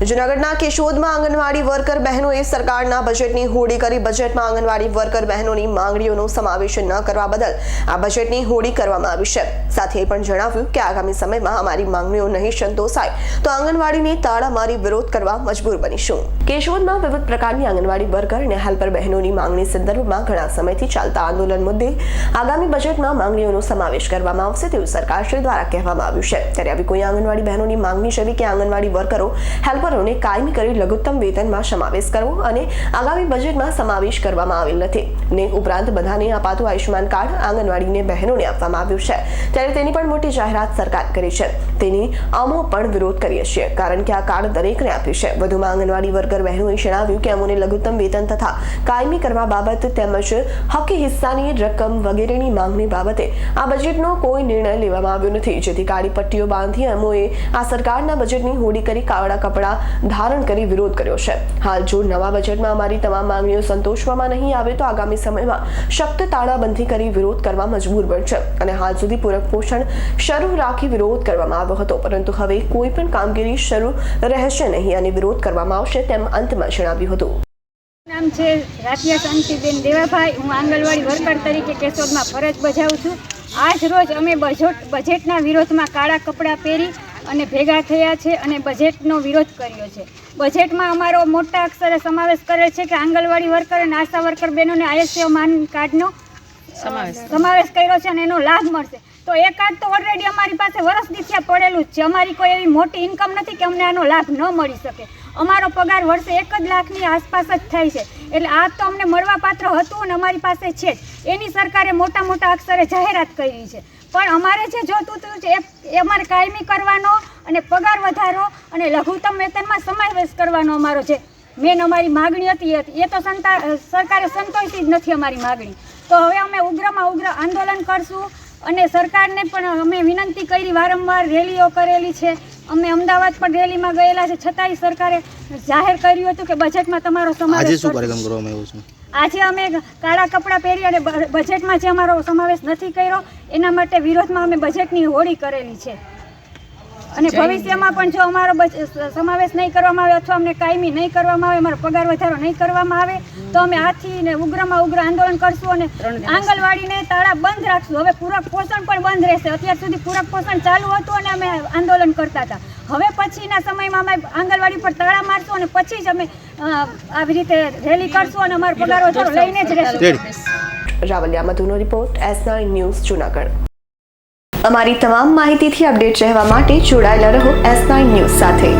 જૂનાગઢના કેશોદમાં આંગણવાડી વર્કર બહેનોએ સરકારના બજેટની હોડી કરી. બજેટમાં આંગણવાડી વર્કર બહેનોની માંગણીઓનો સમાવેશ ન કરવા બદલ આ બજેટની હોડી કરવામાં આવી છે. સાથે એ પણ જણાવ્યું કે આગામી સમયમાં અમારી માંગણીઓ નહીં સંતોષાય તો આંગણવાડીને તાળા મારી વિરોધ કરવા મજબૂર બનીશું. કેશોદમાં વિવિધ પ્રકારની આંગણવાડી વર્કર અને હેલ્પર બહેનોની માંગણી સંદર્ભમાં ઘણા સમયથી ચાલતા આંદોલન મુદ્દે આગામી બજેટમાં માંગણીઓનો સમાવેશ કરવામાં આવશે તેવું સરકારશ્રી દ્વારા કહેવામાં આવ્યું છે. ત્યારે આવી કોઈ આંગણવાડી બહેનોની માંગણી છે કે આંગણવાડી વર્કરો હેલ્પરોને કાયમી કરી લઘુત્તમ વેતનમાં સમાવેશ કરવો અને આગામી બજેટમાં સમાવેશ કરવામાં આવેલ નથી. ને ઉપરાંત બધાને અપાતું આયુષ્યમાન કાર્ડ આંગણવાડીને બહેનોને આપવામાં આવ્યું છે. ત્યારે તેની પણ મોટી જાહેરાત સરકાર કરી છે. તેની અમો પણ વિરોધ કરીએ છીએ, કારણ કે આ કાર્ડ દરેકને આપ્યું છે. વધુમાં આંગણવાડી વર્કર બહેનોએ જણાવ્યું કે અમોને લઘુત્તમ વેતન તથા કાયમી કરવા બાબત તેમજ હકી હિસ્સાની રકમ વગેરેની માંગણી બાબતે આ બજેટનો કોઈ નિર્ણય લેવામાં આવ્યો નથી. જેથી કાળી પટ્ટીઓ બાંધી અમોએ આ સરકારના બજેટની હોડી કરી કાળા કપડાં ધારણ કરી વિરોધ કર્યો છે. હાલ જો નવા બજેટમાં અમારી તમામ માંગણીઓ સંતોષવામાં નહીં આવે તો આગામી સમયમાં શક્ત તાળાબંધી કરી વિરોધ કરવા મજબૂર બનશે અને હાલ સુધી પૂરક પોષણ શરૂ રાખી વિરોધ કરવામાં આવ્યો હતો. પરંતુ હવે કોઈ પણ કામગીરી શરૂ રહેશે નહીં અને વિરોધ કરવામાં આવશે તેમ અંતમાં જણાવ્યું હતું. નામ છે રાતિયા શાંતિબેન દેવાભાઈ. હું આંગણવાડી વર્કર તરીકે કેશોદમાં ફરજ બજાવું છું. આજ રોજ અમે બજેટ બજેટના વિરોધમાં કાળા કપડાં પહેરી અને ભેગા થયા છે અને બજેટનો વિરોધ કર્યો છે. બજેટમાં અમારો મોટા અક્ષરે સમાવેશ કરે છે કે આંગણવાડી વર્કર અને આશા વર્કર બહેનોને આયુષ્યમાન કાર્ડનો સમાવેશ. કર્યો છે અને એનો લાભ મળશે. તો એ કાર્ડ તો ઓલરેડી અમારી પાસે વર્ષ દીથિયા પડેલું જ છે. અમારી કોઈ એવી મોટી ઇન્કમ નથી કે અમને આનો લાભ ન મળી શકે. અમારો પગાર વર્ષે એક જ લાખની આસપાસ જ થાય છે. એટલે આ તો અમને મળવા પાત્ર હતું અને અમારી પાસે છે જ. એની સરકારે મોટા મોટા અક્ષરે જાહેરાત કરી છે. પણ અમારે જે જોતું હતું એ- અમારે કાયમી કરવાનો અને પગાર વધારો અને લઘુત્તમ વેતનમાં સમાવેશ કરવાનો અમારો છે. મેન અમારી માગણી હતી એ હતી. એ તો સંતા સરકારે સંતોષી જ નથી અમારી માગણી. તો હવે અમે ઉગ્રમાં ઉગ્ર આંદોલન કરશું અને સરકારને પણ અમે વિનંતી કરી વારંવાર રેલીઓ કરેલી છે. અમે અમદાવાદ પણ રેલીમાં ગયેલા છે. છતાંય સરકારે જાહેર કર્યું હતું કે બજેટમાં તમારો સમાજ સમાવેશ શું કાર્યક્રમ કરવામાં આવ્યો છે? આજે અમે કાળા કપડાં પહેરી અને બજેટમાં જે અમારો સમાવેશ નથી કર્યો એના માટે વિરોધમાં અમે બજેટની હોળી કરેલી છે. અને ભવિષ્યમાં પણ જો અમારો બજ- સમાવેશ નહીં કરવામાં આવે અથવા અમને કાયમી નહીં કરવામાં આવે અમારો પગાર વધારો નહીં કરવામાં આવે તો અમે આથી ને ઉગ્રમાં ઉગ્ર આંદોલન કરશું અને આંગણવાડીને તાળા બંધ રાખશું. હવે પૂરક પોષણ પણ બંધ રહેશે. અત્યાર સુધી પૂરક પોષણ ચાલુ હતું અને અમે આંદોલન કરતા હતા. હવે પછીના સમયમાં અમે આંગણવાડી પર તાળા મારશું અને પછી જ અમે આવી રીતે રેલી કરશું અને અમારો પગાર વધારો લઈને જ રહેશું. Ravalia મધુનો report S nine news Junagadh. અમારી તમામ માહિતીથી અપડેટ રહેવા માટે જોડાયેલા રહો એસ નાઇન ન્યૂઝ સાથે.